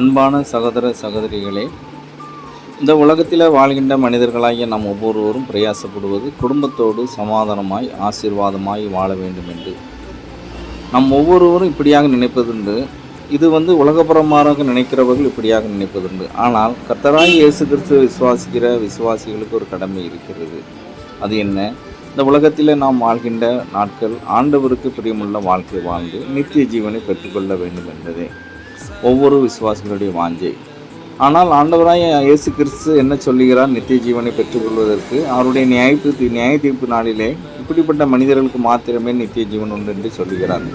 அன்பான சகோதர சகோதரிகளே இந்த உலகத்தில் வாழ்கின்ற மனிதர்களாகிய நாம் ஒவ்வொருவரும் பிரயாசப்படுவது குடும்பத்தோடு சமாதானமாய் ஆசீர்வாதமாய் வாழ வேண்டும் என்று. நம் ஒவ்வொருவரும் இப்படியாக நினைப்பதுண்டு. இது வந்து உலகப்புறமாக நினைக்கிறவர்கள் இப்படியாக நினைப்பதுண்டு. ஆனால் கர்த்தராய் இயேசு கிறிஸ்துவை விசுவாசிக்கிற விசுவாசிகளுக்கு ஒரு கடமை இருக்கிறது. அது என்ன? இந்த உலகத்தில் நாம் வாழ்கின்ற நாட்கள் ஆண்டவருக்கு பிரியமுள்ள வாழ்க்கை வாழ்ந்து நித்திய ஜீவனை பெற்றுக்கொள்ள வேண்டும் என்பதே. ஒவ்வொரு விசுவாசிகளுடைய வாஞ்சை. ஆனால் ஆண்டவராய் இயேசு கிறிஸ்து என்ன சொல்லுகிறார்? நித்திய ஜீவனை பெற்றுக்கொள்வதற்கு அவருடைய நியாய தீர்ப்பு நியாய தீர்ப்பு நாளிலே இப்படிப்பட்ட மனிதர்களுக்கு மாத்திரமே நித்திய ஜீவன் உண்டு என்று சொல்லுகிறார்.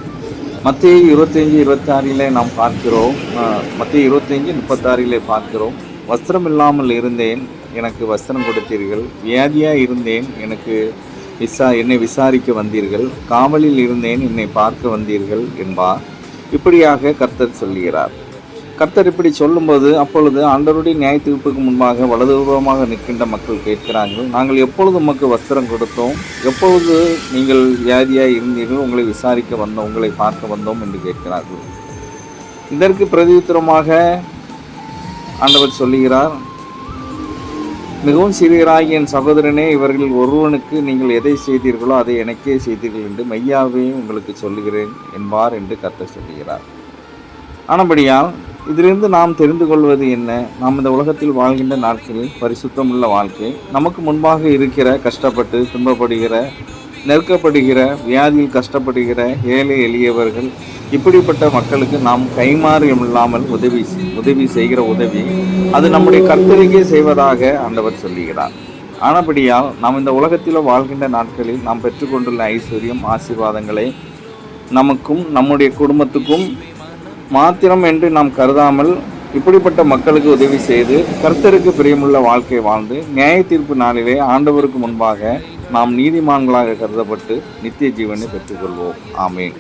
மத்திய இருபத்தஞ்சி இருபத்தாறிலே நாம் பார்க்கிறோம். மத்திய இருபத்தஞ்சி முப்பத்தாறிலே பார்க்கிறோம். வஸ்திரம் இல்லாமல் இருந்தேன் எனக்கு வஸ்திரம் கொடுத்தீர்கள். வியாதியாக இருந்தேன் எனக்கு விசா என்னை விசாரிக்க வந்தீர்கள். காவலில் இருந்தேன் என்னை பார்க்க வந்தீர்கள் என்பார். இப்படியாக கர்த்தர் சொல்கிறார் கர்த்தர் இப்படி சொல்லும்போது அப்பொழுது ஆண்டவருடைய நியாய தீர்ப்புக்கு முன்பாக வலதுபுறமாக நிற்கின்ற மக்கள் கேட்கிறார்கள் நாங்கள் எப்பொழுது உமக்கு வஸ்திரம் கொடுத்தோம்? எப்பொழுது நீங்கள் வியாதியாக இருந்தீர்கள்? உங்களை விசாரிக்க வந்தோம் உங்களை பார்க்க வந்தோம் என்று கேட்கிறார்கள். இதற்கு பிரதித்திரமாக ஆண்டவர் சொல்லுகிறார் மிகவும் சிறியராகிய என் சகோதரனே இவர்களில் ஒருவனுக்கு நீங்கள் எதை செய்தீர்களோ அதை எனக்கே செய்தீர்கள் என்று மையாவே உங்களுக்கு சொல்லுகிறேன் என்பார் என்று கத்த சொல்லுகிறார். ஆனபடியால் இதிலிருந்து நாம் தெரிந்து கொள்வது என்ன? நாம் இந்த உலகத்தில் வாழ்கின்ற நாட்களில் பரிசுத்தமுள்ள வாழ்க்கை நமக்கு முன்பாக இருக்கிற கஷ்டப்பட்டு துன்பப்படுகிற நெருக்கப்படுகிற வியாதியில் கஷ்டப்படுகிற ஏழை எளியவர்கள் இப்படிப்பட்ட மக்களுக்கு நாம் கைமாறியம் இல்லாமல் உதவி உதவி செய்கிற உதவி அது நம்முடைய கர்த்தருக்கே செய்வதாக ஆண்டவர் சொல்லுகிறார். ஆனபடியால் நாம் இந்த உலகத்தில் வாழ்கின்ற நாட்களில் நாம் பெற்றுக்கொண்டுள்ள ஐஸ்வர்யம் ஆசீர்வாதங்களை நமக்கும் நம்முடைய குடும்பத்துக்கும் மாத்திரம் என்று நாம் கருதாமல் இப்படிப்பட்ட மக்களுக்கு உதவி செய்து கர்த்தருக்கு பிரியமுள்ள வாழ்க்கை வாழ்ந்து நியாய தீர்ப்பு நாளிலே ஆண்டவருக்கு முன்பாக நாம் நீதிமான்களாக கருதப்பட்டு நித்திய ஜீவனை பெற்றுக்கொள்வோம். ஆமேன்.